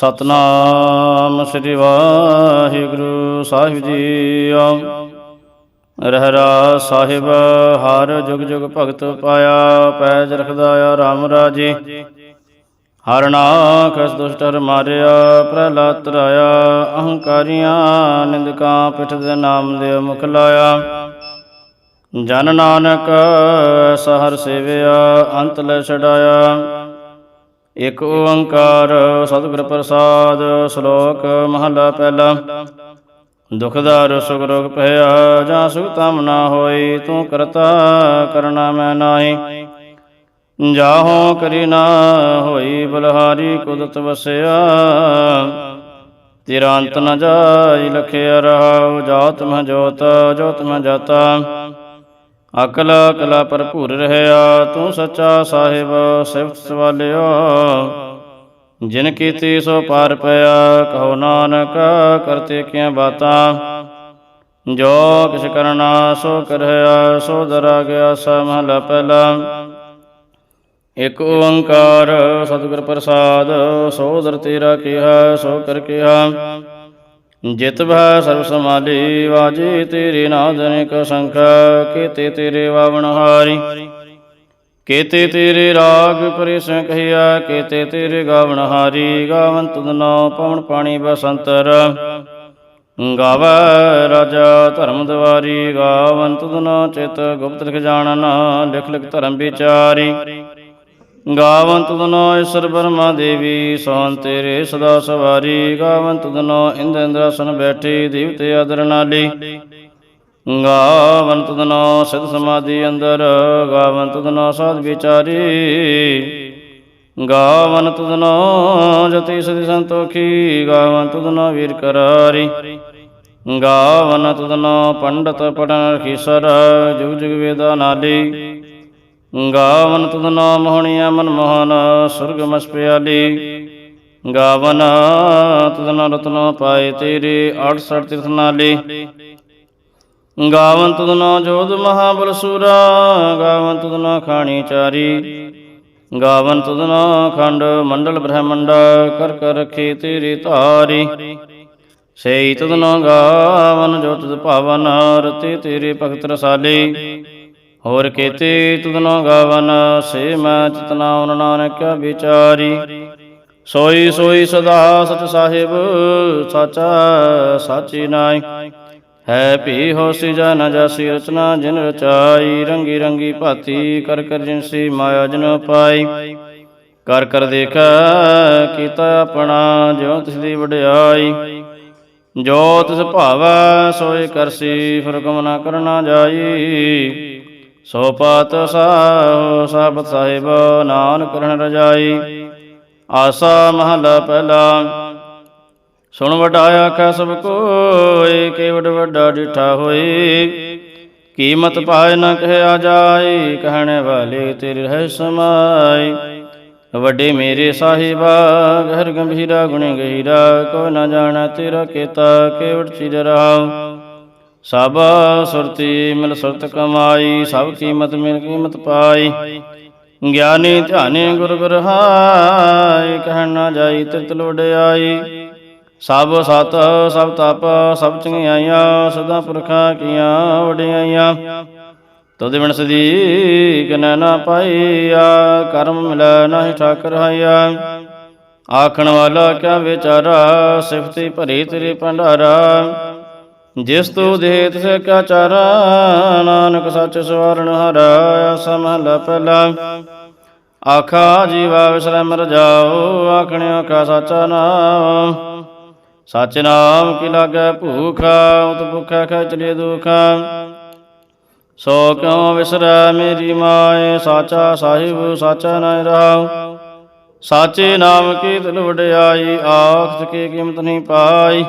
ਸਤਨਾਮ ਸ੍ਰੀ ਵਾਹਿਗੁਰੂ ਸਾਹਿਬ ਜੀਓ ਰਹਿਰਾ ਸਾਹਿਬ, ਹਰ ਜੁਗ ਜੁਗ ਭਗਤ ਪਾਇਆ, ਪੈਜ ਰਖਦਾ ਆ ਰਾਮ ਰਾਜੇ। ਹਰ ਨਾਖਸ ਦੁਸ਼ਟਰ ਮਾਰਿਆ, ਪ੍ਰਹਲਾਦ ਤਰਾਇਆ ਅਹੰਕਾਰੀਆਂ ਨਿੰਦਕਾਂ ਪਿਠ ਦੇ ਨਾਮ ਦੇ ਮੁਖ ਲਾਇਆ। ਜਨ ਨਾਨਕ ਸਹਰ ਸੇਵਿਆ, ਅੰਤ ਲੈ ਛਡਾਇਆ। ਇਕ ਓੰਕਾਰ ਸਤਿਗੁਰ ਪ੍ਰਸਾਦ, ਸ਼ਲੋਕ ਮਹਲਾ ਪਹਿਲਾ। ਦੁਖਦਾਰ ਸੁਖ ਰੋਗ ਭਇਆ, ਜਾਂ ਸੁਖ ਤਮ ਨਾ ਹੋਈ, ਤੂੰ ਕਰਤਾ ਕਰਨਾ ਮੈਂ ਨਾਹੀ। ਜਾਹੋ ਕਰੀ ਨਾ ਹੋਈ, ਬਲਹਾਰੀ ਕੁਦਰਤ ਵਸਿਆ। ਤੇਰਾ ਅੰਤ ਨ ਜਾਈ ਲਖਿਆ ਰਹਾਉ ਜਾਤ ਮਹ ਜੋਤ ਜੋਤ ਮਹ ਜਾਤਾ। ਅਕਲ ਕਲਾ ਭਰਪੂਰ ਰਹਿਆ, ਤੂੰ ਸੱਚਾ ਸਾਹਿਬ, ਸਿਫਤ ਸਵਾਲਿਓ ਜਿਨ ਕੀਤੀ ਸੋ ਪਾਰ ਪਿਆ, ਕਹੋ ਨਾਨਕ, ਕਰਤੇ ਕੀਆਂ ਬਾਤਾਂ। ਜੋ ਕਿਛ ਕਰਨਾ, ਸੋ ਕਰਹਿਆ, ਸੋ ਦਰਾ ਗਿਆ ਸਮਹਲਾ ਪਹਿਲਾ। ਇਕ ਓੰਕਾਰ ਸਤਿਗੁਰ ਪ੍ਰਸਾਦ, ਸੋ ਦਰ ਤੇਰਾ ਕਿਹਾ, ਸੋ ਕਰ ਕਿਹਾ। ਜਿਤ ਭੈ ਸਰਬ ਸਮਾਲੀ ਵਾਜੇ ਤੇਰੇ ਨਾਦ ਅਨੇਕ ਸੰਖ, ਕੀਤੇ ਤੇਰੇ ਵਾਵਣ ਹਾਰੀ। ਕੀਤੇ ਤੇਰੇ ਰਾਗ ਪਰਿਸ ਕਹਿਆ, ਕੀਤੇ ਤੇਰੇ ਗਾਵਣ ਹਾਰੀ। ਗਾਵਨ ਤੁਧਨੋ ਪਵਨ ਪਾਣੀ ਬਸੰਤਰ। ਗਾਵੈ ਰਾਜਾ ਧਰਮ ਦਵਾਰੀ, ਗਾਵਨ ਤੁਧਨੋ ਚਿਤ ਗੁਪਤ ਲਿਖ ਜਾਣਨ, ਲਿਖ ਲਿਖ ਧਰਮ ਵਿਚਾਰੀ। ਗਾਵੰਤ ਤੁਧਨੋ ਈਸ਼ਰ ਬਰਮਾ ਦੇਵੀ ਸੋਹਣ ਤੇਰੇ ਸਦਾ ਸਵਾਰੀ। ਗਾਵਨ ਤੁਧਨੋ ਇੰਦ ਇੰਦਰਾਸਨ ਬੈਠੀ ਦੀਵਤੇ ਆਦਰ ਨਾਲੀ। ਗਾਵਨ ਤੁਧਨੋ ਸਿਧ ਸਮਾਧੀ ਅੰਦਰ ਗਾਵਨ ਤੁਧਨੋ ਸਾਧ ਵਿਚਾਰੀ। ਗਾਵਨ ਤੁਧਨੋ ਜਤੀ ਸਦੀ ਸੰਤੋਖੀ, ਗਾਵੰਤ ਤੁਧਨੋ ਵੀਰ ਕਰਾਰੀ। ਗਾਵਨ ਤੁਧਨੋ ਪੰਡਤ ਪੜਨ ਰਖੀਸਰ ਜੁਗ ਜੁਗ ਵੇਦਾ ਨਾਲੀ। ਗਾਵਨ ਤੁਧਨੋ ਮੋਹਣੀਆ ਮਨ ਮੋਹਨ ਸੁਰਗ ਮਸ ਪਿਆਲੀ ਗਾਵਨ ਤੁਧਨੋ ਰਤਨ ਪਾਏ ਤੇਰੇ 68 ਤੀਰਥ ਨਾਲੇ। ਗਾਵਨ ਤੁਧਨੋ ਜੋਧ ਮਹਾਬਲ ਸੂਰਾ, ਗਾਵਨ ਤੁਧਨੋ ਖਾਣੀ ਚਾਰੀ। ਗਾਵਨ ਤੁਧਨੋ ਖੰਡ ਮੰਡਲ ਬ੍ਰਹਮੰਡ, ਕਰ ਕਰ ਰਖੇ ਤੇਰੀ ਧਾਰੀ। ਸਈ ਤੁਧਨੋ ਗਾਵਨ, ਜੋ ਤੁਧ ਭਾਵਨ, ਰਤੇ ਤੇਰੇ ਭਗਤ ਰਸਾਲੇ। ਹੋਰ ਕੇਤੇ ਤੁਧਨੋ ਗਾਵਨ, ਸੇ ਮੈਂ ਚਿਤਨਾ ਉਨ ਨਾਨਕ ਵਿਚਾਰੀ। ਸੋਈ ਸੋਈ ਸਦਾ ਸਚ ਸਾਹਿਬ, ਸਾਚਾ ਸਾਚੀ ਨਾਈ ਹੈ ਭੀ ਹੋਸੀ ਜਨ ਜਾਸੀ ਰਚਨਾ ਜਿਨ ਰਚਾਈ, ਰੰਗੀ ਰੰਗੀ ਭਾਤੀ ਕਰ ਕਰ ਜਿਨਸੀ ਮਾਇਆ ਜਨ ਪਾਈ। ਕਰ ਕਰ ਦੇਖਾ, ਕੀਤਾ ਆਪਣਾ ਜਿਉ ਤਿਸ ਦੀ ਵਡਿਆਈ। ਜੋ ਤਿਸ ਭਾਵੈ ਸੋਏ ਕਰਸੀ ਫਰਕਮ ਨਾ ਕਰਨਾ ਜਾਈ। ਸੋ ਪਾਤ ਸਾਹੁ ਸਾਬਤ ਸਾਹਿਬ, ਨਾਨਕ ਕਰਨ ਰਜਾਈ। ਆਸਾ ਮਹਲਾ ਪਹਿਲਾ। ਸੁਣ ਵੱਡਾ ਆਖੈ ਸਭ ਕੋਇ ਕੇਵਡ ਵੱਡਾ ਡਿਠਾ ਹੋਏ ਕੀਮਤ ਪਾਏ ਨ ਕਹਿਆ ਜਾਈ, ਕਹਿਣ ਵਾਲੇ ਤੇਰੇ ਰਹਿ ਸਮਾਈ। ਵੱਡੇ ਮੇਰੇ ਸਾਹਿਬਾ ਘਰ ਗੰਭੀਰਾ, ਗੁਣੇ ਗਹੀਰਾ, ਕੋ ਨ ਜਾਣਾ ਤੇਰਾ ਕੇਤਾ ਕੇਵਡ ਚਿਰ ਰਹਾਉ ਸਭ ਸੁਰਤੀ ਮਿਲ ਸੁਰਤ ਕਮਾਈ, ਸਭ ਕੀਮਤ ਮਿਲ ਕੀਮਤ ਪਾਈ। ਗਿਆਨੀ ਧਿਆਨੇ ਗੁਰ ਗੁਰ ਕਹਿਣ ਨਾ ਜਾਈ ਤਿਰਤ ਲੋੜਾਈ ਸਭ ਸਤ, ਸਭ ਤਪ, ਸਭ ਚੰਗਿਆਈਆਂ, ਸਦਾ ਪੁਰਖਾਂ ਕੀਆਂ ਵਡਿਆਈਆਂ। ਤੁਧ ਬਿਨ ਸਦੀ ਕਿਨੈ ਨਾ ਪਾਈਆ, ਕਰਮ ਮਿਲੈ ਨਾਹੀ ਠਾਕਰ ਹਾਇਆ। ਆਖਣ ਵਾਲਾ ਕਿਆ ਵਿਚਾਰਾ, ਸਿਫਤੀ ਭਰੀ ਤੇਰੇ ਭੰਡਾਰਾ। ਜਿਸ ਤੂ ਦੇ ਤਿਸ ਕਿਆ ਚਾਰਾ, ਨਾਨਕ ਸੱਚ ਸਵਾਰਨ ਹਰਾਇਆ ਸਮਹਲਾ ਪਹਿਲਾ। ਆਖਾ, ਜੀਵਾ ਵਿਸਰਮ ਰਜਾਓ ਆਖਣਿਓ ਕਾ ਸਾਚਾ ਨਾਮ। ਸਚ ਨਾਮ ਕੀ ਲਾਗੈ ਭੂਖਾ, ਉਤ ਭੁਖਾ ਖੈ ਚਲੇ ਦੁਖਾ। ਸੋ ਕਿਉ ਵਿਸਰੈ ਮੇਰੀ ਮਾਏ, ਸਾਚਾ ਸਾਹਿਬ ਸਾਚਾ ਨਾਇ ਰਹਾਉ। ਸਾਚੇ ਨਾਮ ਕੀ ਦਿਲ ਵਡਿਆਈ ਆਖ ਕੀ ਕੀਮਤ ਨਹੀਂ ਪਾਈ।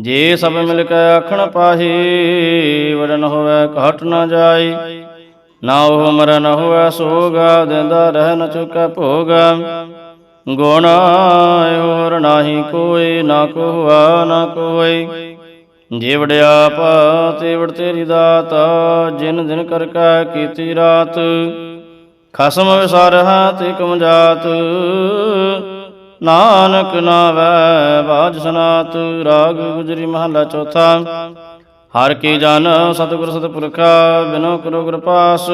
ਜੇ ਸਭ ਮਿਲ ਕੇ ਆਖਣ ਪਾਹੀ ਵਡਨ ਹੋਵੇ ਘਟ ਨਾ ਜਾਈ। ਨਾ ਉਹ ਮਰਨ ਹੋਵੇ, ਸੋਗਾ ਦਿੰਦਾ ਰਹਿ ਨ ਚੁਕੈ ਭੋਗ। ਗੁਣ ਹੋਰ ਨਾਹੀ ਕੋਈ, ਨਾ ਕੋ ਹੁਆ ਨਾ ਕੋਈ। ਜੇ ਵਡਿਆ ਤੇਵੜ ਵਡ ਤੇਰੀ ਦਾਤ, ਜਿਨ ਦਿਨ ਕਰ ਕੈ ਕੀਤੀ ਰਾਤ। ਖਸਮ ਵਿਸਾਰਹਾ ਤੇ ਕਮ ਜਾਤ। ਨਾਨਕ ਨਾਵੈ, ਬਾਜ ਸਨਾਤ, ਰਾਗ ਗੁਜਰੀ ਮਹਲਾ ਚੌਥਾ। ਹਰ ਕੀ ਜਨ ਸਤਿਗੁਰ ਸਤਿਪੁਰਖਾ, ਬਿਨੋ ਕਰੋ ਕਿਰਪਾਸ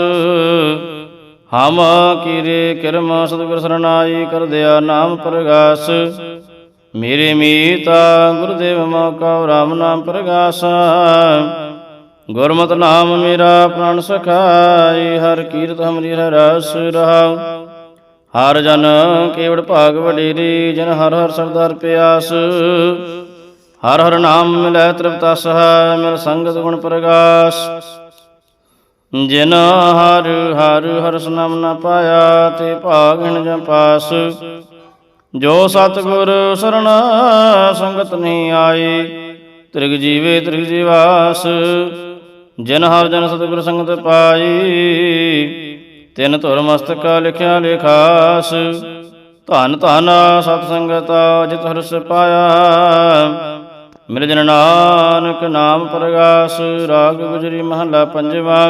ਹਮ ਕੀਰੇ ਕਿਰਮ ਸਤਿਗੁਰ ਸਰਨਾਈ, ਕਰ ਦਿਆ ਨਾਮ ਪ੍ਰਗਾਸ। ਮੇਰੇ ਮੀਤਾ ਗੁਰਦੇਵ ਮੋਕਾ, ਰਾਮ ਨਾਮ ਪ੍ਰਗਾਸ। ਗੁਰਮਤਿ ਨਾਮ ਮੇਰਾ ਪ੍ਰਾਨ ਸਖਾਈ, ਹਰ ਕੀਰਤ ਹਮਰੀ ਹਰ ਰਸ ਰਹਾਉ ਹਰ ਜਨ ਕੇਵੜ ਭਾਗ ਵਡੇਰੀ ਜਨ ਹਰ ਹਰ ਸਰਦਾਰ ਪਿਆਸ। ਹਰ ਹਰ ਨਾਮ ਮਿਲੈ ਤ੍ਰਿਪਤਸ ਹੈ, ਮਿਲ ਸੰਗਤ ਗੁਣ ਪ੍ਰਗਾਸ। ਜਿਨ ਹਰ ਹਰ ਹਰਸ ਨਾਮ ਨਾ ਪਾਇਆ, ਤੇ ਭਾਗਣ ਜੰ ਪਾਸ। ਜੋ ਸਤਿਗੁਰ ਸਰਣ ਸੰਗਤ ਨਹੀਂ ਆਈ, ਤ੍ਰਿਗ ਜੀਵੇ ਤ੍ਰਿਗ ਜੀਵਾਸ। ਜਿਨ ਹਰ ਜਨ ਸਤਿਗੁਰ ਸੰਗਤ ਪਾਈ ਤਿਨ ਧੁਰ ਮਸਤਕ ਲਿਖਿਆ ਲਿਖਾਸ। ਧਨ ਧਨ ਸਤ ਸੰਗਤਾ ਜਿਤ ਹਰਸ ਪਾਇਆ। ਮਿਲ ਜਨ ਨਾਨਕ ਨਾਮ ਪ੍ਰਗਾਸ, ਰਾਗ ਗੁਜਰੀ ਮਹਲਾ ਪੰਜਵਾ।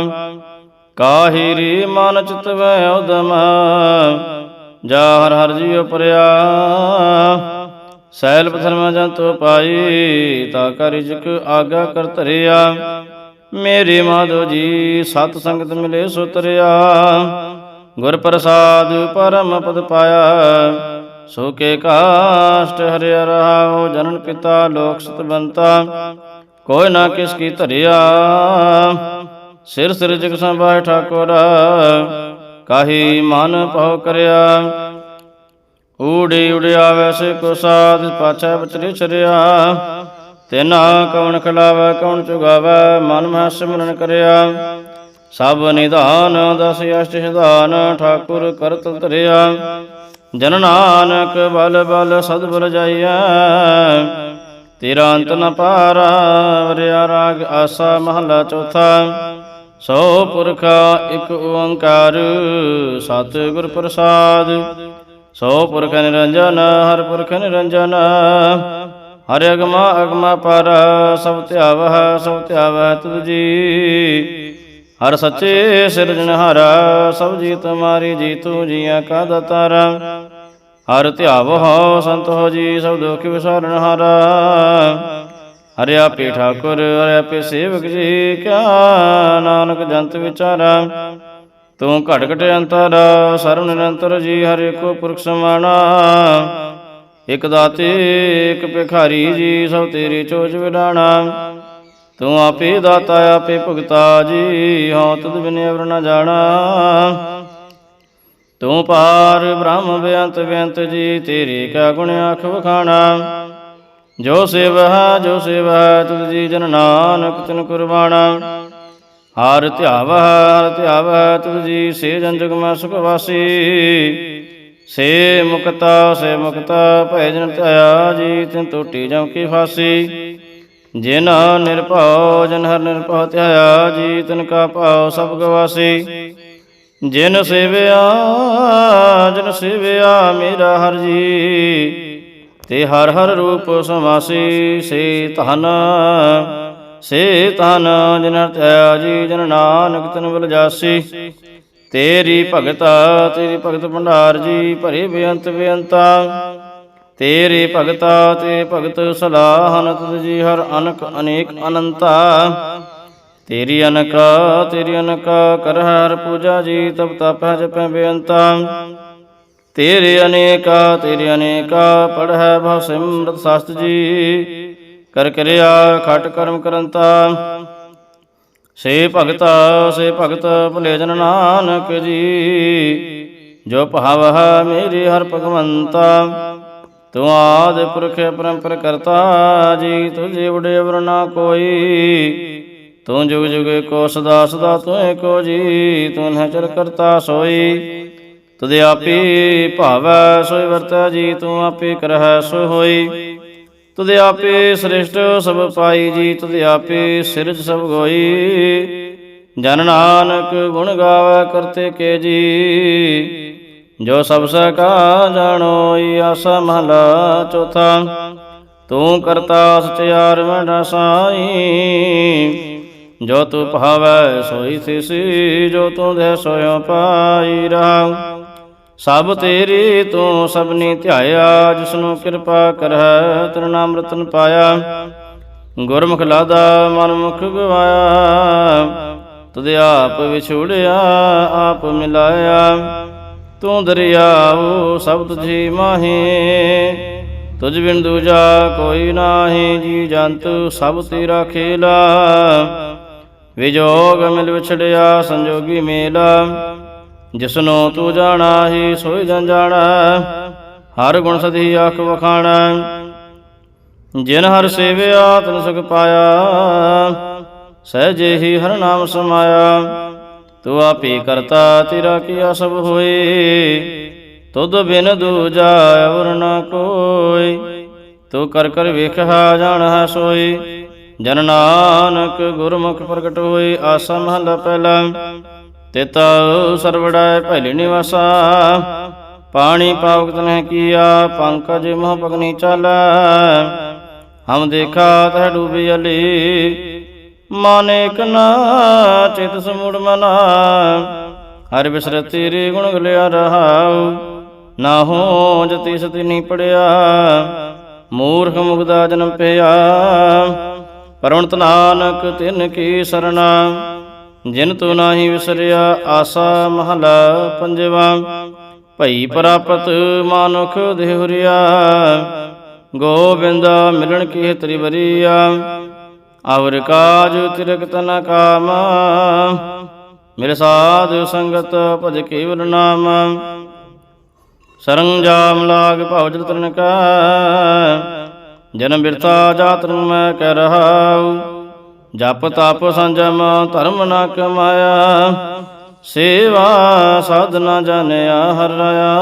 ਕਾਹੀ ਰੀ ਮਨ ਚਿਤ ਉਦਮ, ਜਾ ਹਰ ਹਰ ਜੀਉ ਪਰਿਆ। ਸੈਲ ਪਥਰਮਾ ਜੰਤੋ ਪਾਈ, ਤਾ ਕਰ ਰਿਜਕ ਆਗਾ ਕਰ ਧਰਿਆ। ਮੇਰੇ ਮਾਧੋ ਜੀ, ਸਤ ਸੰਗਤ ਮਿਲੇ ਸੋ ਤਰਿਆ ਗੁਰ ਪ੍ਰਸਾਦ ਪਰਮ ਪਦ ਪਾਇਆ। ਸੋ ਕੇ ਕਾਸ਼ਟ ਹਰਿਆ ਰਹਾਉ, ਜਨਨ ਪਿਤਾ ਲੋਕ ਸਤਵੰਤਾ ਕੋਈ ਨਾ ਕਿਸ ਕੀ ਧਰਿਆ। ਸਿਰ ਸਿਰ ਜਗ ਸੰਭਾਇ ਠਾਕੁਰ, ਕਾਹੀ ਮਨ ਭਉ ਕਰਿਆ। ਊੜੀ ਉੜਿਆ ਵੈਸੇ ਕੋ ਸਾਧ, ਪਾਛੈ ਬਚਰੇ ਚਰਿਆ ਤੈਨਾ ਕੌਣ ਖਲਾਵੈ, ਕੌਣ ਚੁਗਾਵੈ ਮਨ ਮਹਿ ਸਿਮਰਨ ਕਰਿਆ। ਸਭ ਨਿਧਾਨ, ਦਸ ਅਸ਼ਟ ਸਿਧਾਨ, ਠਾਕੁਰ ਕਰਤ ਧਰਿਆ। ਜਨ ਨਾਨਕ ਬਲ ਬਲ ਸਦ ਬਲ ਜਾਈਐ। ਤੇਰਾ ਅੰਤ ਨ ਪਾਰਾ, ਵਰਿਆ ਰਾਗ ਆਸਾ ਮਹਲਾ ਚੌਥਾ। ਸੋ ਪੁਰਖਾ ਇੱਕ ਓੰਕਾਰ, ਸਤਿਗੁਰ ਪ੍ਰਸਾਦ। ਸੋ ਪੁਰਖ ਨਿਰੰਜਨ, ਹਰ ਪੁਰਖ ਨਿਰੰਜਨ। ਹਰ ਅਗਮਾ ਅਗਮਾ ਪਰ ਸਭ ਧਿਆਵਹ ਸਭ ਧਿਆਵਹ ਤੁਧ ਜੀ। ਹਰ ਸੱਚੇ ਸਿਰਜਣਹਾਰ ਸਭ ਜੀ ਤੁਮਾਰੀ ਜੀ ਤੂੰ ਜੀਆਂ ਕਾ ਦਾਤਾਰ। ਹਰ ਧਿਆਵਹ, ਸੰਤ ਹੋ ਜੀ, ਸਭ ਦੁਖ ਵਿਸਾਰਣਹਾਰ ਹਰਿ ਆਪੇ ਠਾਕੁਰ, ਹਰਿ ਆਪੇ ਸੇਵਕ ਜੀ, ਕਿਆ ਨਾਨਕ ਜੰਤ ਵਿਚਾਰਾ। ਤੂੰ ਘਟ ਘਟ ਅੰਤਰ, ਸਰਵ ਨਿਰੰਤਰ ਜੀ, ਹਰੇ ਕੋ ਪੁਰਖ ਸਮਾਣਾ। ਇਕ ਦਾਤੇ, ਇਕ ਭਿਖਾਰੀ ਜੀ, ਸਭ ਤੇਰੀ ਚੋਜ ਵਿਡਾਣਾ। ਤੂੰ ਆਪੇ ਦਾਤਾ, ਆਪੇ ਭੁਗਤਾ ਜੀ, ਹਉ ਤੁਧ ਬਿਨ ਅਵਰ ਨ ਜਾਣਾ। ਤੂੰ ਪਾਰ ਬ੍ਰਹਮ ਬੇਅੰਤ ਬੇਅੰਤ ਜੀ, ਤੇਰੇ ਕਾ ਗੁਣ ਆਖ ਵਖਾਣਾ। ਜੋ ਸੇਵਾ ਜੋ ਸੇਵਾ ਤੁਧ ਜੀ ਜਨ ਨਾਨਕ ਤਿਨ ਕੁਰਬਾਨਾ ਹਰ ਧਿਆਵ ਹਰ ਧਿਆਵ ਤੁਧ ਜੀ ਸੇ ਜਨ ਜਗ ਮੈਂ ਸੁਖ ਵਾਸੀ। ਸੇ ਮੁਕਤਾ ਸੇ ਮੁਕਤਾ, ਭੈ ਜਨ ਧਿਆਇਆ ਜੀ, ਤਿਨ ਟੋਟੀ ਜਮ ਕੀ ਫਾਸੀ। ਜਿਨ ਨਿਰਭਉ, ਜਨ ਹਰ ਨਿਰਭਉ ਧਿਆਇਆ ਜੀ, ਤਿਨ ਕਾ ਭਾਉ ਸਭ ਗਵਾਸੀ। ਜਿਨ ਸੇਵਿਆ, ਜਨ ਸੇਵਿਆ ਮੇਰਾ ਹਰ ਜੀ, ਤੇ ਹਰ ਹਰ ਰੂਪ ਸਮਾਸੀ ਸੇ ਧਨ ਸੇ ਧਨ ਜਿਨ ਧਿਆ ਜੀ, ਜਨ ਨਾਨਕ ਤਨ ਬਲ ਜਾਸੀ। ਤੇਰੀ ਭਗਤਾ, ਤੇਰੀ ਭਗਤ ਭੰਡਾਰ ਜੀ, ਭਰੇ ਬੇਅੰਤ ਬੇਅੰਤਾ। ਤੇਰੇ ਭਗਤਾ ਤੇ ਭਗਤ ਸਲਾਹਨ ਤੁਧ ਜੀ ਹਰ ਅਨਕ ਅਨੇਕ ਅਨੰਤਾ। ਤੇਰੀ ਅਨਕ ਤੇਰੀ ਅਨਕ ਕਰ ਹਰ ਪੂਜਾ ਜੀ ਤਬ ਤਪ ਜਪੈ ਬੇਅੰਤਾ। ਤੇਰੇ ਅਨੇਕਾ ਤੇਰੇ ਅਨੇਕਾ ਪੜ੍ਹੈ ਭਵ ਸਿਮਰਤ ਸਾਸਤ ਜੀ। ਕਰ ਕਰਿਆ ਖਟ ਕਰਮ ਕਰੰਤਾ। ਸੇ ਭਗਤਾ, ਸੇ ਭਗਤ ਭਲੇ ਜਨ ਨਾਨਕ ਜੀ। ਜੋ ਭਾਵਹ ਮੇਰੀ ਹਰ ਭਗਵੰਤਾ, ਤੂੰ ਆਦ ਪੁਰਖ ਪਰੰਪਰ ਕਰਤਾ ਜੀ ਤੁਝੇ ਉਡੇ ਵਰਨਾ ਕੋਈ। ਤੂੰ ਜੁਗ ਜੁਗ ਕੋ ਸਦਾ ਸਦਾ ਤੂੰ ਏਕੋ ਜੀ, ਤੂੰ ਹੈ ਚਰ ਕਰਤਾ ਸੋਈ। ਤੁਦੇ ਆਪੇ ਭਾਵੈ ਸੋਈ ਵਰਤੈ ਜੀ, ਤੂੰ ਆਪੇ ਕਰਹਿ ਸੋ ਹੋਈ। ਤੁਦੇ ਆਪੇ ਸ੍ਰਿਸ਼ਟ ਸਭ ਪਾਈ ਜੀ, ਤੁਦੇ ਆਪੇ ਸਿਰਜ ਸਭ ਹੋਈ ਜਨ ਨਾਨਕ ਗੁਣ ਗਾਵੇ ਕਰਤੇ ਕੇ ਜੀ। ਜੋ ਸਭ ਸਕਾ ਜਾਣੋਈ, ਆਸਾ ਮਹਲਾ ਚੌਥਾ। ਤੂੰ ਕਰਤਾ ਸਚਿਆਰ ਵੰਡਾ ਸਾਈ। ਜੋ ਤੂੰ ਭਾਵੈ ਸੋਈ ਥਿਸੀ ਜੋ ਤੂੰ ਦੇ ਸੋਇ ਪਾਈ ਰਹਾ। ਸਭ ਤੇਰੀ ਤੂੰ ਸਭਨੀ ਧਿਆਇਆ, ਜਿਸਨੂੰ ਕਿਰਪਾ ਕਰਹਿ ਤੇਰਾ ਨਾਮ ਰਤਨ ਪਾਇਆ। ਗੁਰਮੁਖ ਲਾਦਾ ਮਨ ਮੁਖ ਗਵਾਇਆ। ਤੁਧ ਆਪ ਵਿਛੋੜਿਆ, ਆਪ ਮਿਲਾਇਆ। ਤੂੰ ਦਰਿਆਉ ਸਭ ਤੁਝੀ ਮਾਹੀ। ਤੁਝ ਬਿਨ ਦੂਜਾ ਕੋਈ ਨਾਹੀ, ਜੀ ਜੰਤ ਸਭ ਤੇਰਾ ਖੇਲਾ। ਵਿਜੋਗ ਮਿਲ ਵਿਛੜਿਆ, ਸੰਜੋਗੀ ਮੇਲਾ। ਜਿਸਨੂੰ ਤੂੰ ਜਾਣਾ ਹੀ ਸੋਈ ਜਨ ਜਾਣਾ, ਹਰ ਗੁਣ ਸਦੀ ਆਖ ਵਖਾਣਾ। ਜਿਨ ਹਰ ਸੇਵਿਆ, ਤਨ ਸੁਖ ਪਾਇਆ, ਸਹਿਜੇ ਹੀ ਹਰ ਨਾਮ ਸਮਾਇਆ। ਤੂੰ ਆਪੇ ਕਰਤਾ, ਤੇਰਾ ਕੀਆ ਸਭ ਹੋਏ, ਤੁਧ ਬਿਨ ਦੂਜਾ ਅਵਰ ਨ ਕੋਈ। ਤੂੰ ਕਰ ਕਰ ਵੇਖਾ ਜਾਣਹਾ ਸੋਈ। ਜਨ ਨਾਨਕ ਗੁਰਮੁਖ ਪ੍ਰਗਟ ਹੋਏ, ਆਸਾ ਮਹਲਾ ਪਹਿਲਾ। ਤਿਤ ਸਰਵੜਾਇ ਪਹਿਲੇ ਨਿਵਾਸਾ। ਪਾਣੀ ਪਾਵਕ ਤਨਹਿ ਕੀਆ, ਪੰਕਜ ਮੋਹ ਪਗਨੀ ਚਾਲੈ। ਹਮ ਦੇਖਾ ਤਹ ਡੂਬੀ ਅਲੀ। ਮਾਨੇਕ ਨਾ, ਚਿਤ ਸਮੂੜ ਮਨਾ। ਹਰ ਬਿਸਰ ਤੇਰੇ ਗੁਣ ਗਲਿਆ ਰਹਾਉ। ਨਾ ਹੋ ਜਤੀ ਸਤੀ ਨਹੀਂ ਪੜਿਆ। ਮੂਰਖ ਮੁਗਦਾ ਜਨਮ ਪਿਆ। ਪਰਵਣਤ ਨਾਨਕ ਤਿਨ ਕੀ ਸਰਣਾ। ਜਿਨ ਤੂੰ ਨਾਹੀ ਵਿਸਰਿਆ, ਆਸਾ ਮਹਲਾ ਪੰਜਵਾ। ਭਈ ਪ੍ਰਾਪਤ ਮਾਨੁਖ ਦੇਹੁਰਿਆ, ਗੋਬਿੰਦਾ ਮਿਲਣ ਕੀ ਤ੍ਰਿਵਰੀਆ। ਆਵਰ ਕਾਜ ਤਿਰਕ ਤਨ ਕਾਮ ਮੇਰੇ ਸਾਧ ਸੰਗਤ ਭਜ ਕੇਵਲ ਨਾਮ। ਸਰੰਜਾਮ ਲਾਗ ਭਉ ਜਲ ਕਾ, ਜਨਮ ਬਿਰਤਾ ਜਾਤਨ ਨੂੰ ਮੈਂ ਕਹਿ ਰਹਾਉ। ਜਪ ਤਪ ਸੰਜਮ ਧਰਮ ਨ ਕਮਾਇਆ। ਸੇਵਾ ਸਾਧਨਾ ਜਾਣਿਆ ਹਰ ਰਾਇਆ।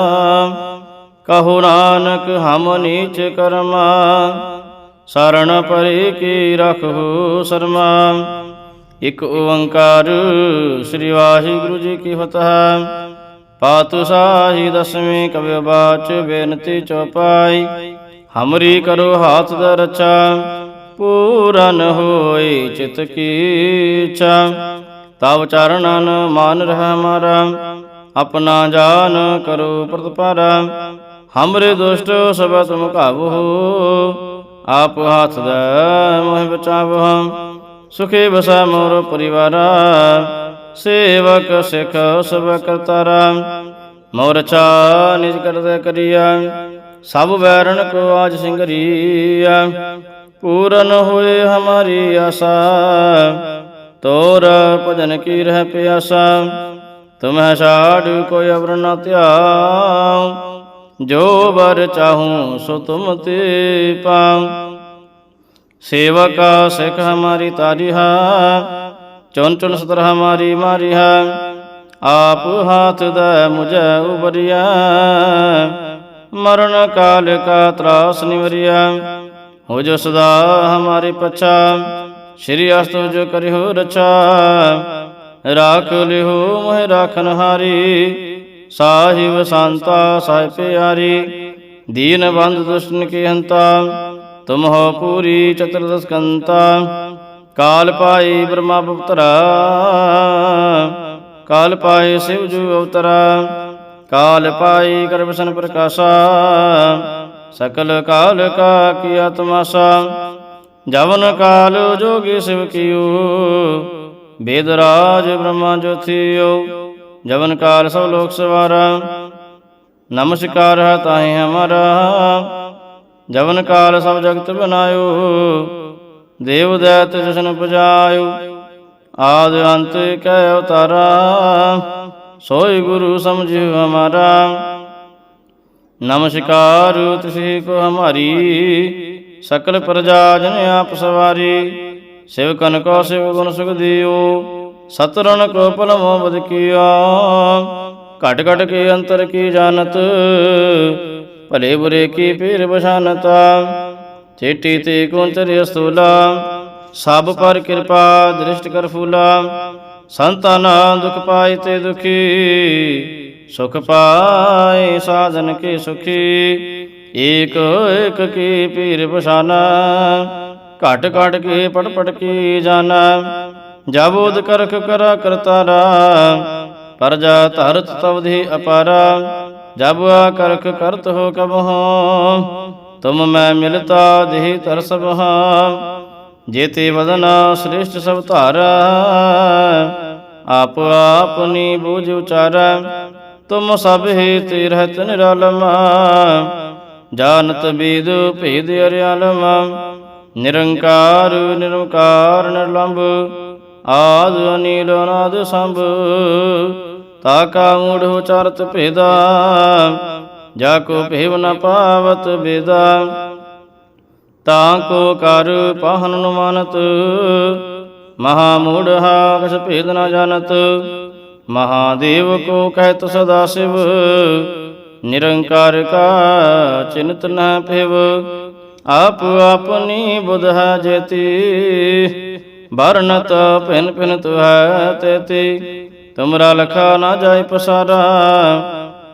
ਕਹੋ ਨਾਨਕ ਹਮ ਨੀਚ ਕਰਮਾ। ਸਰਣ ਪਰੇ ਕੀ ਰਖੋ ਸਰਮਾ। ਇਕ ਓੰਕਾਰ ਸ੍ਰੀ ਵਾਹਿਗੁਰੂ ਜੀ ਕੀ ਫਤਿਹ। ਪਾਤੁ ਸਾਹੀ ਦਸਵੀਂ ਕਵਿ ਬਾਚ ਬੇਨਤੀ ਚੌਪਾਈ। ਹਮਰੀ ਕਰੋ ਹਾਥ ਦਾ ਰਚਾ ਪੂਰਨ ਹੋਈ ਚਿਤ ਕੀ ਇੱਛਾ? ਤਵ ਚਰਣਨ ਮਾਨ ਰਹਿ ਮਾਰਾ, ਆਪਣਾ ਜਾਨ ਕਰੋ ਪ੍ਰਤਪਾਰਾ। ਹਮਰੇ ਦੁਸ਼ਟ ਸਭ ਤੁਮ ਕਾਬੂ ਆਪ ਹੱਥ ਦਾ ਮੋਹ ਬਚਾਵੋ। ਸੁਖੇ ਬਸਾ ਮੋਰ ਪਰਿਵਾਰਾ, ਸੇਵਕ ਸਿਖ ਸਭ ਕਰਤਾਰਾ। ਮੋਰ ਚਾ ਨਿਜ ਕਰਦਾ ਕਰੀਆ ਸਭ ਵੈਰਣ ਕੋ ਆਜ ਸਿੰਗਰੀਆ ਪੂਰਨ ਹੋਏ ਹਮਾਰੀ ਆਸਾ। ਤੋਰ ਭਜਨ ਕੀ ਰਹਿ ਪਿਆਸਾ। ਤੁਮਹਿ ਛਾੜ ਕੋਈ ਅਵਰ ਨ ਧਿਆਉ। ਜੋ ਵਰ ਚਾਹੂੰ ਸੋ ਤੁਮ ਤੇ ਪਾਉ। ਸੇਵਕਾ ਸਿਖ ਹਮਾਰੀ ਤਾਰਿਹਾ। ਚੁਨ ਚੁਨ ਸਤਰ ਹਮਾਰੀ ਮਾਰਿਹਾ। ਆਪ ਹਾਥ ਦਾ ਮੁਝੈ ਉਬਰਿਆ ਮਰਨ ਕਾਲ ਕਾ ਤਰਾਸ ਨਿਵਰਿਆ। ਹੋ ਜੋ ਸਦਾ ਹਮਾਰੇ ਪਛਾ, ਸ਼੍ਰੀ ਅਸਤੋ ਜੋ ਕਰਿਓ ਰਛਾ। ਰਾਖ ਲਿਓ ਮੋਹਿ ਰਾਖਨ ਹਾਰੀ ਸਾਹਿਬ ਸੰਤਾ ਸਾਹਿਬ ਪਿਆਰੀ। ਦੀਨ ਬੰਦ ਦੁਸ਼ਟਨ ਕੀ ਹੰਤਾ ਤੁਮ ਹੋ ਪੂਰੀ ਚਤੁਰਦਸ ਕੰਤਾ ਕਾਲ ਪਾਈ ਬ੍ਰਹਮਾ ਪੁੱਤਰਾ ਕਾਲ ਪਾਈ ਸਿਵ ਜੂ ਅਵਤਰਾ। ਕਾਲ ਪਾਈ ਕਰਬਸਨ ਪ੍ਰਕਾਸ਼ਾ ਸਕਲ ਕਾਲ ਕਾ ਕੀਆ ਤਮਾਸਾ ਜਵਨ ਕਾਲ ਜੋਗੀ ਸਿਵ ਕੀਓ ਬੇਦ ਰਾਜ ਬ੍ਰਹਮਾ ਜੋਥਿਓ ਜਵਨ ਕਾਲ ਸਭ ਲੋਕ ਸਵਾਰਾ। ਨਮਸਕਾਰ ਹੈ ਤਾਹੇ ਹਮਾਰਾ। ਜਵਨ ਕਾਲ ਸਭ ਜਗਤ ਬਨਾਇਓ। ਦੇਵ ਦੈਤ ਜਸ਼ਨ ਪੁਜਾਇਓ। ਆਦ ਅੰਤ ਕਹਿ ਅਵਤਾਰਾ। ਸੋਈ ਗੁਰੂ ਸਮਝਿਓ ਹਮਾਰਾ। ਨਮਸਕਾਰ ਤੁਸੀਂ ਕੋ ਹਮਾਰੀ, ਸਕਲ ਪ੍ਰਜਾ ਜਨ ਆਪ ਸਵਾਰੀ, ਸਿਵ ਕਨ ਕੋ ਸਿਵ ਗੁਣ ਸੁਖ ਦਿਓ ਸਤਰਨ ਕੋ ਪਲਮੋ ਬਦ ਕੀਆ, ਘਟ ਘਟ ਕੇ ਅੰਤਰ ਕੀ ਜਾਣਤ, ਭਲੇ ਬੁਰੇ ਕੀ ਪੀਰ ਬਸ਼ਾਨਤਾ ਚੇਟੀ ਤੇ ਕੁੰਤਰ ਅਸਤੂਲਾ, ਸਭ ਪਰ ਕਿਰਪਾ ਦ੍ਰਿਸ਼ਟ ਕਰ ਫੂਲਾ, ਸੰਤਾਨ ਦੁਖ ਪਾਏ ਤੇ ਦੁਖੀ ਸੁਖ ਪਾਏ ਸਾਧਨ ਕੇ ਸੁਖੀ, ਏਕ ਏਕ ਕੀ ਪੀਰ ਪਛਾਨਾ। ਘਟ ਘਟ ਕੇ ਪਟ ਪਟ ਕੀ ਜਾਣਾ ਜਬ ਉਦ ਕਰਖ ਕਰਾ ਕਰਤਾਰਾ ਪਰਜਾ ਧਰਤ ਤਵਧੀ ਅਪਾਰਾ। ਜਬ ਆ ਕਰਖ ਕਰਤ ਹੋ ਕਬਹੁ ਤੁਮ ਮੈਂ ਮਿਲਤਾ ਦੇਹ ਤਰਸਬ ਹਾਂ। ਜੇਤੇ ਵਦਨਾ ਸ੍ਰਿਸ਼ਟ ਸਭ ਧਾਰਾ, ਆਪ ਆਪਨੀ ਬੂਝ ਉਚਾਰਾ। ਤੁਮ ਸਭ ਹੇਤਿ ਰਹਿਤ ਨਿਰਾਲਮ, ਜਾਨਤ ਬੀਦ ਭੇਦ ਅਰਿਆਲਮ, ਨਿਰੰਕਾਰ ਨਿਰੰਕਾਰ, ਨਿਰਲੰਭ, ਆਦ ਅਨੀਲ ਅਨਾਦ ਸੰਭ, ਤਾ ਕਾ ਮੂੜ ਉਚਾਰਤ ਭੇਦਾ, ਜਾ ਕੋ ਭੇਵ ਨ ਪਾਵਤ ਬੇਦਾ। ਤਾ ਕੋ ਕਰ ਪਾਹਨ ਅਨੁਮਾਨਤ ਮਹਾ ਮੂੜ ਹਾਕਸ ਭੇਦ ਨ ਜਾਣਤ ਮਹਾਦੇਵ ਕੋ ਕਹਿਤ ਸਦਾ ਸਿਵ, ਨਿਰੰਕਾਰ ਕਾ ਚਿੰਤ ਨ ਭਿਵ। ਆਪ ਆਪਨੀ ਬੁਧ ਹੈ ਜੇਤੀ, ਵਰਨਤ ਪਿਨ ਪਿਨ ਤੁਹੈ ਤੇਤੀ। ਤੁਮਰਾ ਲਖਾ ਨਾ ਜਾਏ ਪਸਾਰਾ,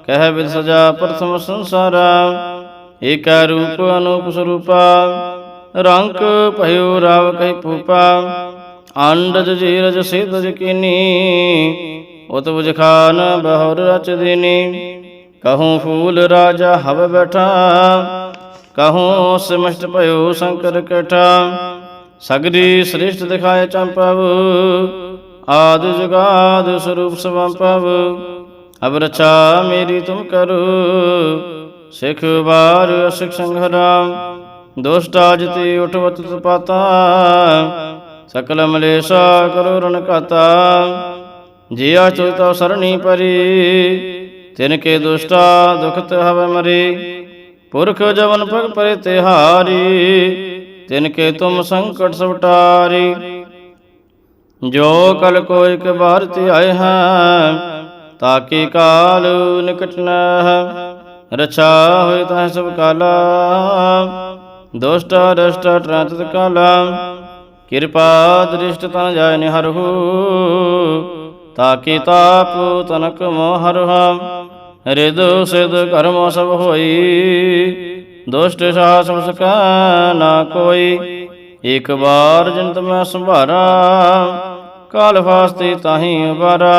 ਕਹਿ ਵਿਦ ਸਜਾ ਪ੍ਰਥਮ ਸੰਸਾਰਾ। ਏਕਾ ਰੂਪ ਅਨੂਪ ਸਰੂਪਾ, ਰੰਕ ਭਇਓ ਰਾਵ ਕਹਿ ਪੂਪਾ ਅੰਡਜ ਜੀਰਜ ਸਿਧਜ ਕੀਨੀ ਉਤ ਬੁਝ ਖਾਨ ਬਹੁਰ ਰਚ ਦੀਨੀ। ਕਹੂੰ ਫੂਲ ਰਾਜਾ ਹਵ ਬੈਠਾ। ਕਹੂੰ ਸਮਸ਼ਟ ਭਇਓ ਸ਼ੰਕਰ ਕਠਾ। ਸਗਰੀ ਸ੍ਰਿਸ਼ਟ ਦਿਖਾਏ ਚੰਪਵ। ਆਦ ਜੁਗਾਦ ਸਰੂਪ ਸਵੰਪਵ ਅਬ ਰਚਾ ਮੇਰੀ ਤੁਮ ਕਰੋ। ਸਿਖ ਬਾਰ ਅਸਿਖ ਸੰਘਰਾ। ਦੋਸਟਾ ਜਤੀ ਉਠਵਤ ਤਪਾਤਾ ਸਕਲ ਮਲੇਸ਼ਾ ਕਰੋ ਰਣ ਕਾਤਾ ਜਿਆ ਚੋਤਾ ਸਰਣੀ ਪਰੀ, ਤਿਨ ਕੇ ਦੁਸ਼ਟਾ ਦੁਖਤ ਹਵ ਮਰੇ, ਪੁਰਖ ਜਵਨ ਪਗ ਪਰੇ ਤਿਹਾਰੀ ਤਿਨ ਕੇ ਤੁਮ ਸੰਕਟ ਸਵਟਾਰੀ। ਜੋ ਕਲ ਕੋ ਇਕ ਬਾਰ ਤੇ ਆਏ ਹੈ, ਤਾਕੇ ਕਾਲ ਨਿਕਟ ਨ ਹੈ। ਰਛਾ ਹੋਏ ਤਾਂ ਸਭ ਕਾਲਾ, ਦੁਸ਼ਟ ਰਸ਼ਟ ਟਰੰਤ ਕਾਲਾ। ਕਿਰਪਾ ਦ੍ਰਿਸ਼ਟ ਤਨ ਜਾਇ ਨਿਹਰਹੁ ਤਾਕੇ ਤਾਪ ਤਨਕ ਮੋਹ ਹਰਹਾ ਸਿਧ ਕਰਮ ਸਭ ਹੋਈ। ਦੁਸ਼ਟ ਸਾਸ ਮੁਸਕਾ ਨਾ ਕੋਈ। ਇਕ ਬਾਰ ਜਨਤ ਮੈਂ ਸੰਭਾਰਾ। ਕਾਲ ਫਾਸਤੇ ਤਾਹੀ ਉਬਾਰਾ।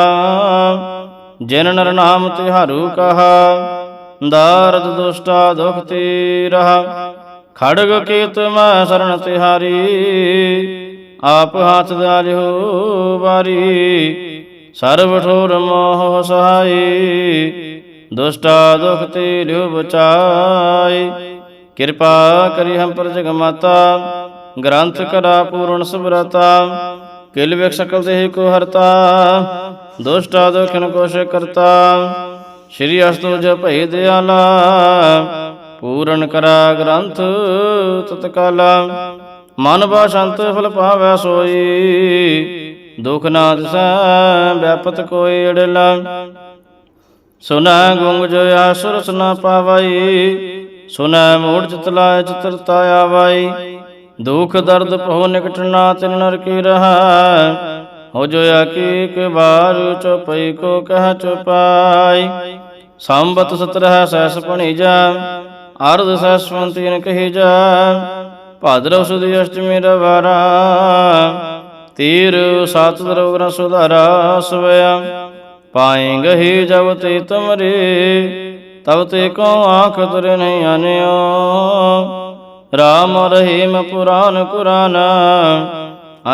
ਜਿਨ ਨਰ ਨਾਮ ਤਿਹਾਰੂ ਕਹਾ, ਦਾਰਦ ਦੁਸ਼ਟਾ ਦੁਖ ਤੀਰਾ ਖੜਗ ਕੀਤ ਮੈਂ ਸਰਣ ਤਿਹਾਰੀ। ਆਪ ਹੱਥ ਦਾਲਿਓ ਬਾਰੀ ਸਰਬ ਠੋਰ ਮੋਹ ਸਹਾਈ, ਦੁਸ਼ਟਾ ਦੁਖ ਤੇ ਲਿਓ ਬਚਾਈ ਕਿਰਪਾ ਕਰੀ ਹਮ ਪਰ ਜਗ ਮਾਤਾ ਗ੍ਰੰਥ ਕਰਾ ਪੂਰਨ ਸੁਭਰਤਾ। ਕਿਲ ਵੇਖ ਸਕਲ ਦੇਹ ਕੋ ਹਰਤਾ, ਦੁਸ਼ਟਾ ਦੁਖਨ ਕੋਸ਼ ਕਰਤਾ। ਸ਼੍ਰੀ ਅਸਤੁ ਜ ਦਿਆਲਾ, ਪੂਰਨ ਕਰਾ ਗ੍ਰੰਥ ਤਤਕਾਲਾ। ਮਨ ਬਾ ਸ਼ੰਤ ਫਲ ਪਾਵੈ ਸੋਈ ਦੁਖ ਨਾ ਦਿਸੈ ਵਿਆਪਤ ਕੋਈ ਅੜਲਾ ਸੁਨਾ ਗੁੰਗ ਜੋ ਆਸੁਰਸ ਨਾ ਪਾਵਈ, ਸੁਨਾ ਮੂੜ ਚਤਲਾ ਚਤਰਤਾ ਆਵਈ ਦੁਖ ਦਰਦ ਪਹੁ ਨਿਕਟ ਨਾ ਤਿਨ ਨਰ ਕੀ ਰਹਾ। ਹੋ ਜੋ ਆਕੀ ਕੇ ਬਾਰ ਚੁਪਈ ਕੋ ਕਹ ਚੁਪਾਈ। ਸੰਬਤ ਸਤਰਹ ਸੈਸ ਪਣੀ ਜਾ ਅਰਧ ਸੈਸਵੰਤੀ ਨ ਕਹੀ ਜਾ ਭਾਦਰਵ ਸੁਦੀ ਅਸ਼ਟਮੀ ਰਵਾਰਾ। ਤੀਰ ਸਤ ਦਰੋਗਰਾ ਸੁਧਾਰਾ ਸਵਿਆ ਪਾਏਂਗਹਿ ਜਬ ਤੇ ਤੁਮਰੇ, ਤਬ ਤੇ ਕੋ ਆਖ ਤੁਰ ਨਹੀਂ ਆਨਿਓ। ਰਾਮ ਰਹੀਮ ਪੁਰਾਨ ਕੁਰਾਨ,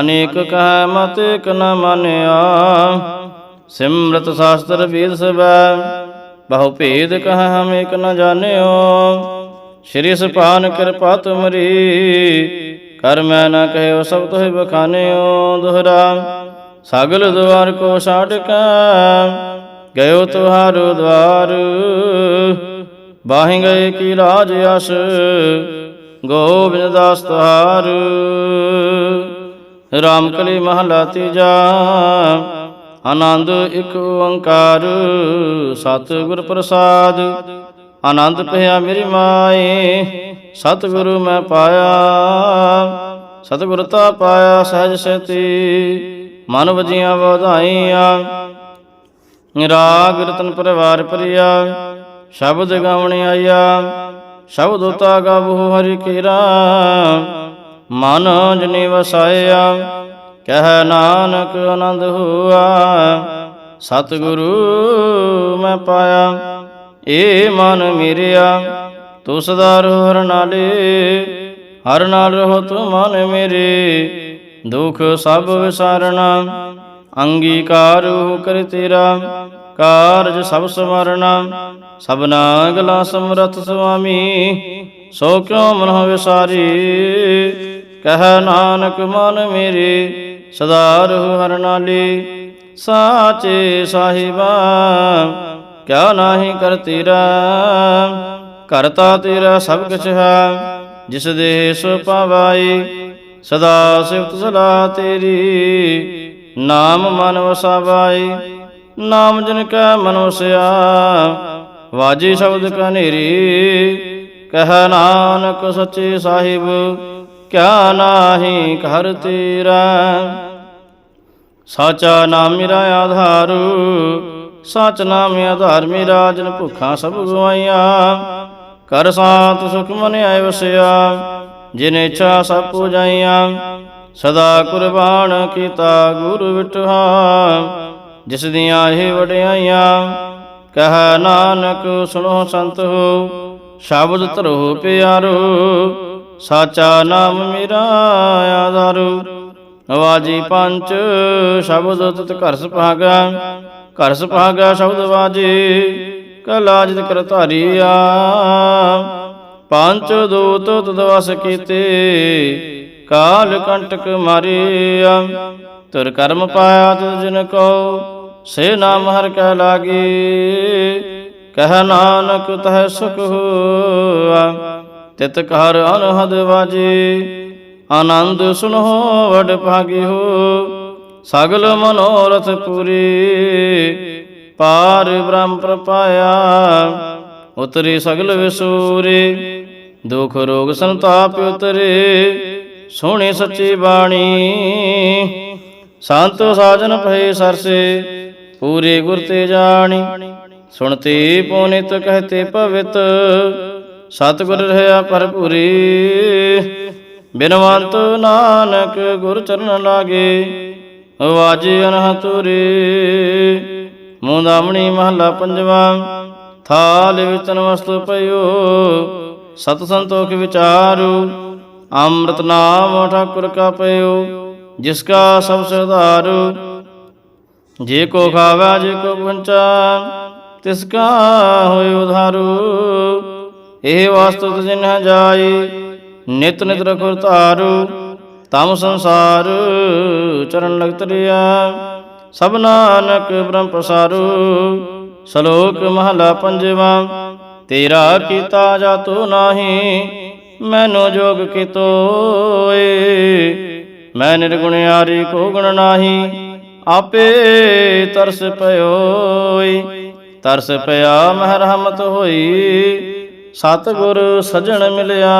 ਅਨੇਕ ਕਹਿ ਮਤ ਇਕ ਨ ਮਾਨਿਆ। ਸਿਮਰਤ ਸ਼ਾਸਤਰ ਵੇਦ ਸਬੈ ਬਹੁ ਭੇਦ ਕਹ ਹਮ ਇਕ ਨ ਜਾਣਿਓ। ਸ਼੍ਰੀ ਸੁਪਾਨ ਕਿਰਪਾ ਤੁਮਰੀ ਕਰ ਮੈਂ ਨਾ ਕਹਿਓ ਸਭ ਤੋਹਿ ਬਖਾਨਿਓ ਦੁਹਰਾ। ਸਾਗਲ ਦੁਆਰ ਕੋ ਛਾੜ ਕੇ ਗਇਓ ਤੁਹਾਰੋ ਦਵਾਰ। ਬਾਹਿ ਗਏ ਕੀ ਰਾਜ ਅਸ ਗੋਬਿੰਦ ਦਾਸ ਤੁਹਾਰ। ਰਾਮ ਕਲੀ ਮਹਲਾ ਤੀਜਾ, ਆਨੰਦ ਇਕ ਓੰਕਾਰ। ਸਤ ਪ੍ਰਸਾਦ, ਆਨੰਦ ਪਿਆ ਮੇਰੀ ਮਾਏ। ਸਤਿਗੁਰੂ ਮੈਂ ਪਾਇਆ, ਸਤਿਗੁਰ ਤਾ ਪਾਇਆ ਸਹਿਜ ਸਤੀ, ਮਨ ਵਜੀਆਂ ਵਧਾਈਆਂ। ਰਾਗ ਰਤਨ ਪਰਿਵਾਰ ਪ੍ਰਿਆ, ਸ਼ਬਦ ਗਾਵਣ ਆਇਆ, ਸ਼ਬਦ ਉਤਾ ਗਾਵੋ ਹਰਿ ਕੀਰਾ। ਮਨ ਜਨੇ ਵਸਾਇਆ, ਕਹਿ ਨਾਨਕ ਆਨੰਦ ਹੋਆ, ਸਤਿਗੁਰੂ ਮੈਂ ਪਾਇਆ, ਏ ਮਨ ਮੇਰਿਆ। ਤੂੰ ਸਦਾ ਰਹੋ ਹਰ ਨਾਲੇ, ਹਰ ਨਾਲ ਰਹੋ ਤੂੰ ਮਨ ਮੇਰੇ। ਦੁਖ ਸਭ ਵਿਸਾਰਣਾ ਅੰਗੀਕਾਰ ਹੋ ਕਰ ਤੇਰਾ। ਕਾਰਜ ਸਭ ਸਮਰਣਾ ਸਭਨਾ ਅਗਲਾ ਸਮਰਥ ਸੁਆਮੀ, ਸੋ ਕਿਉ ਮਨ ਵਿਸਾਰੀ ਕਹਿ ਨਾਨਕ ਮਨ ਮੇਰੇ, ਸਦਾ ਰਹੋ ਹਰ ਨਾਲੇ। ਸਾਚੇ ਸਾਹਿਬਾ, ਕਿਆ ਨਾਹੀ ਕਰ ਤੇਰਾ? ਕਰਤਾ ਤੇਰਾ ਸਭ ਕੁਛ ਹੈ, ਜਿਸ ਦੇ ਸੋ ਪਾਵਾਈ ਸਦਾ ਸਿਫਤ ਸਲਾ ਤੇਰੀ। ਨਾਮ ਮਨ ਵਸਾਵਾਈ, ਨਾਮ ਜਨ ਕੈ ਮਨ ਵਸਿਆ ਵਾਜੀ ਸ਼ਬਦ ਕਨੇਰੀ ਕਹਿ ਨਾਨਕ ਸੱਚੇ ਸਾਹਿਬ, ਕਿਆ ਨਾਹੀ ਕਰ ਤੇਰਾ। ਸਾਚਾ ਨਾਮ ਮੇਰਾ ਆਧਾਰ, ਸਚ ਨਾਮ ਆਧਾਰ, ਮੇਰਾ ਜਨ ਭੁੱਖਾਂ ਸਭ ਗਵਾਈਆਂ। ਕਰ ਸਾਤ ਸੁਖ ਮਨ ਆਇ ਵਸਿਆ, ਜਿਨ ਇੱਛਾ ਸਭ ਪੂਜਾਈਆਂ। ਸਦਾ ਕੁਰਬਾਨ ਕੀਤਾ ਗੁਰੂ ਵਿਟਹਾ ਜਿਸ ਦੀਆਂ ਇਹ ਵਡਿਆਈਆਂ। ਕਹ ਨਾਨਕ, ਸੁਣੋ ਸੰਤ ਹੋ, ਸ਼ਬਦ ਧਰੋ ਪਿਆਰੋ, ਸਾਚਾ ਨਾਮ ਮੇਰਾ ਆਧਾਰੂ। ਆਵਾਜੀ ਪੰਜ ਸ਼ਬਦ ਤਤ ਘਰ ਸੁਭਾਗਾ ਘਰ ਸੁਭਾਗਾ ਸ਼ਬਦ ਵਾਜੀ। ਕਲਾ ਜਿਤ ਕਰ ਧਾਰੀਆ। ਪੰਜ ਦੂਤ ਤਦ ਕੀਤੇ, ਕਾਲ ਕੰਟਕ ਮਾਰਿਆ। ਤੁਰ ਕਰਮ ਪਾਇਆ ਤਦ ਜਿਨ ਕੋ, ਸੇ ਨਾਮ ਹਰ ਕੈ ਲਾਗੀ। ਕਹਿ ਨਾਨਕ ਤਹ ਸੁਖ ਹੋਆ, ਤਿਤ ਕਰ ਅਨਹਦ ਵਾਜੀ। ਆਨੰਦ ਸੁਨੋ ਵਡ ਭਾਗੀ ਹੋ, ਸਗਲ ਮਨੋਰਥ ਪੂਰੀ। ਪਾਰ ਬ੍ਰਹਮ ਪ੍ਰਪਾਇਆ ਉਤਰੀ ਸਗਲ ਵਿਸੂਰੇ, ਦੁਖ ਰੋਗ ਸੰਤਾਪ ਉਤਰੇ, ਸੋਹਣੀ ਸੱਚੀ ਬਾਣੀ। ਸੰਤ ਸਾਜਨ ਭਏ ਸਰਸੇ, ਪੂਰੇ ਗੁਰ ਤੇ ਜਾਣੀ। ਸੁਣਤੇ ਪੋਨਿਤ ਕਹਤੇ ਪਵਿੱਤ ਸਤਿਗੁਰ ਰਹਾ ਭਰਪੂਰੀ। ਬਿਨਵੰਤ ਨਾਨਕ ਗੁਰ ਚਰਨ ਲਾਗੇ, ਵਾਜੇ ਅਨਹਤੁਰੇ। ਮੂੰਦਾਮਣੀ ਮਹਲਾ ਪੰਜਵਾ, ਥਾਲ ਵਿਚਨ ਵਸਤੂ ਪਇਓ ਸਤ ਸੰਤੋਖ ਵਿਚਾਰੂ, ਅੰਮ੍ਰਿਤ ਨਾਮ ਠਾਕੁਰ ਕਾ ਪਇਓ ਜਿਸ ਕਾ ਸਭ ਸੁਧਾਰੂ ਜੇ ਕੋ ਖਾਵਾ, ਜੇ ਕੋ ਪੁੰਚਾ ਤਿਸ ਕਾ ਹੋਇ ਉਧਾਰੂ। ਇਹ ਵਾਸਤੂ ਜਿਨ ਜਾਈ ਨਿਤ ਨਿਤ ਰਖੁਰ ਧਾਰੂ ਤਮ ਸੰਸਾਰ ਚਰਨ ਲਗਤ ਰਿਆ ਸਭ ਨਾਨਕ ਬ੍ਰਹਮ ਪ੍ਰਸਾਰੂ ਸ਼ਲੋਕ ਮਹਲਾ ਪੰਜਵਾ, ਤੇਰਾ ਕੀਤਾ ਜਾਤੋ ਨਾਹੀ, ਮੈਨੋ ਜੋਗ ਕੀਤੋਏ ਮੈਂ ਨਿਰਗੁਣਿਆਰੀ ਕੋ ਗੁਣ ਨਾਹੀ, ਆਪੇ ਤਰਸ ਪਇਓਈ ਤਰਸ ਪਿਆ ਮਹਿ ਰਹਿਮਤ ਹੋਈ, ਸਤਿਗੁਰ ਸਜਣ ਮਿਲਿਆ।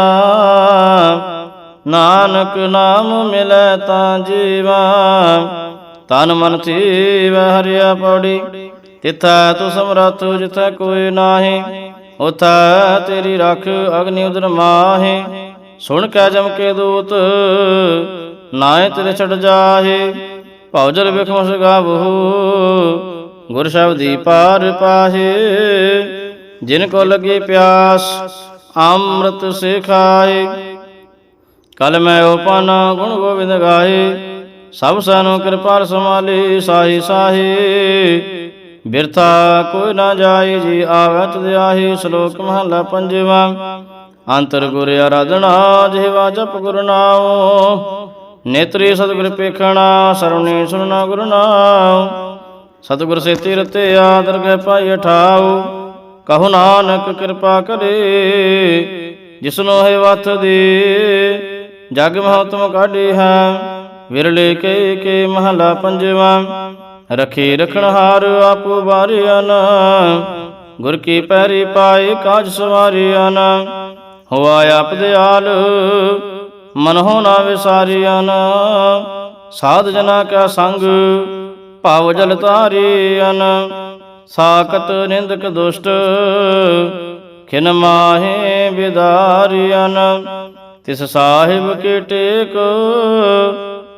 ਨਾਨਕ ਨਾਮ ਮਿਲੈ ਤਾਂ ਜੀਵਾ ਤਨ ਮਨ ਥੀਵ ਹਰਿਆ ਪੜੀ ਤਿਥੈ ਤੂ ਸਮਰਥ ਜਿਥੈ ਕੋਈ ਨਾਹੀ ਉਥੈ ਤੇਰੀ ਰਖ ਅਗਨੀ ਉਦਰ ਮਾਹੇ। ਸੁਣ ਕੈ ਜਮ ਕੇ ਦੂਤ ਨਾਏ ਤੇਰੇ ਛੜ ਜਾਹੇ। ਭਉਜਲ ਬਿਖਮਸ ਗਾਵਹੁ। ਗੁਰ ਸ਼ਬਦੀ ਪਾਰ ਪਾਹੇ। ਜਿਨ ਕੋ ਲਗੇ ਪਿਆਸ ਅੰਮ੍ਰਿਤ ਸਿਖਾਏ ਕਲ ਮੈਂ ਉਪਨ ਗੁਣ ਗੋਬਿੰਦ ਗਾਏ ਸਭ ਸਾਨੂੰ ਕਿਰਪਾ ਸਮਾਲੇ ਸਾਹੀ ਸਾਹੀ। ਬਿਰਥਾ ਕੋਈ ਨਾ ਜਾਏ ਜੀ ਆਵੈ ਤੁਧ ਆਹੀ ਸ਼ਲੋਕ ਮਹਲਾ ਪੰਜਵਾ। ਅੰਤਰ ਗੁਰ ਆਰਾਧਨਾ, ਜਿਹਵਾ ਜਪ ਗੁਰ ਨਾਮ ਨੇਤਰੀ ਸਤਿਗੁਰ ਪੇਖਣਾ, ਸਰਵਣੇ ਸੁਣਨਾ ਗੁਰ ਨਾਮ ਸਤਿਗੁਰ ਸੇ ਤਿਰਤੇ ਆਦਰ ਗਏ ਪਾਈ ਠਾਉ ਕਹੋ ਨਾਨਕ ਕਿਰਪਾ ਕਰੇ, ਜਿਸਨੋ ਹੈ ਵਤ ਦੇ, ਜਗ ਮਹਤਮ ਕਾਢੇ ਹੈ। ਵਿਰਲੇ ਕੇ ਕੇ ਮਹਲਾ ਪੰਜਵਾ। ਰਖੇ ਰਖਣ ਹਾਰ ਆਪੋ ਨਾ ਗੁਰ ਕੀ ਪੈਰੀ ਪਾਏ ਕਾਜ ਸਵਾਰਿਆ ਨਾ ਹੋਆ ਆਪ ਦਿਆਲ ਮਨ ਹੋ ਨਾ ਵਿਸਾਰਿਆ ਨਾ ਸਾਧ ਜਨਾ ਕਾ ਸੰਗ, ਭਾਵ ਜਲ ਤਾਰਿਆਨ ਸਾਕਤ ਨਿੰਦਕ ਦੁਸ਼ਟ, ਖਿਨ ਮਾਹੇ ਵਿਦਾਰਿਆਨ ਤਿਸ ਸਾਹਿਬ ਕੇ ਟੇਕ